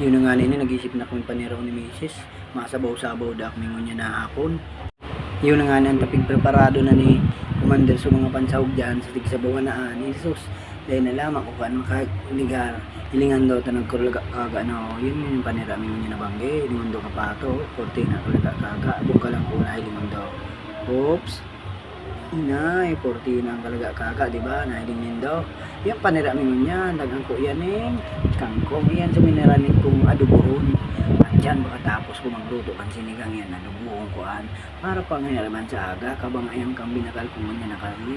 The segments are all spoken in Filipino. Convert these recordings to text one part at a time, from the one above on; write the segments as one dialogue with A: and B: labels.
A: Yun na nga nini, nag-isip na kami paniraw ni Mrs. Masabaw-sabaw da kami ngunya na hapon. Yun na nga na ang tapig preparado na ni Commander sa mga pansahog dyan sa tigsabawan na ani. Sus, dahil nalaman ko kan makaligar. Hilingan daw tanag ko kaga no. Yun yung panira mi ngunya na bangge. Hilingan daw kapato. Korte na ko laga kaga. Buka lang ko na hilingan daw. Oops. Inay, 40 na ang kalaga kaka, di ba? Nahiling daw. Yan panira mi niya, dagang ko yan eh. Kangkong yan sa mineranin kong adubohon. At yan baka tapos ko magluto kan sinigang yan, adubohon ko an. Para pa ngayon naman sa aga, kabang ayang kang binakal kong mga nakarni.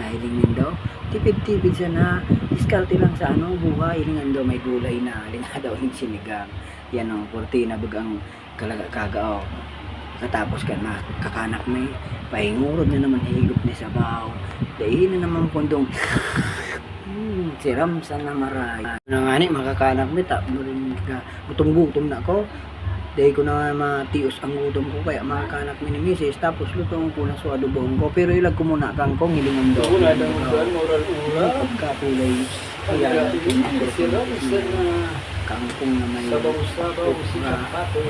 A: Nahiling min daw. Tipid-tipid siya na, diskarte lang sa ano, buhay. Hilingan daw may gulay na, hilinga daw ng sinigang. Yan o, 40 na bagang kalaga kaga o. Katapos ka na, kakanak may pahingurod na naman higop ni Sabaw. Dahil na naman kundong hmm, siram sa namaray. Na nga ni, makakanak mi, tapos rin ka, gutom-gutom na ako. Dahil ko na matios ang gutom ko, kaya makakanak mi ni Mrs. Tapos lutong ko na sa adobong ko. Pero ilag ko muna kang kong hilingan daw.
B: Wala daw ulan, moral ulan.
A: Pagkakulay. Ayan, kangkong na may
B: Sabaw-sabaw, sikat pa to.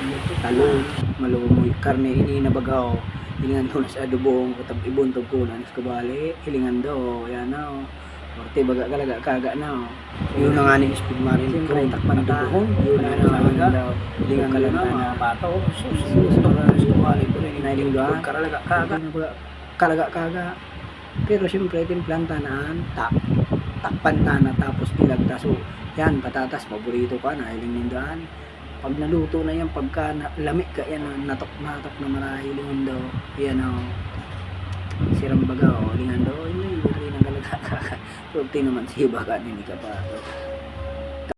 A: talon, malumoy, karne ini nabagaw. Hilingan daw sa adobong, katab ibon tog kunan sa kabali. Hilingan daw, yan na. Oh. Orte baga kalaga kaga na. Oh. Yun na nga ni speed marin ko takpan ta. Yun na nga daw. Hilingan ka lang na pato. Gusto ka sa kabali ko rin inahiling doon. Kalaga kaga kalaga kaga. Pero siyempre timplanta na ta takpan ta na tapos ilagta so yan patatas paborito ka na hiling nindahan pag naluto na yan, pagka na, lamig ka yan, na- natok-natok na marahilingan daw, yan o, sirang baga o, lingan daw, hindi, hindi na talaga kaka, so, naman si baga, hindi ka pa, so,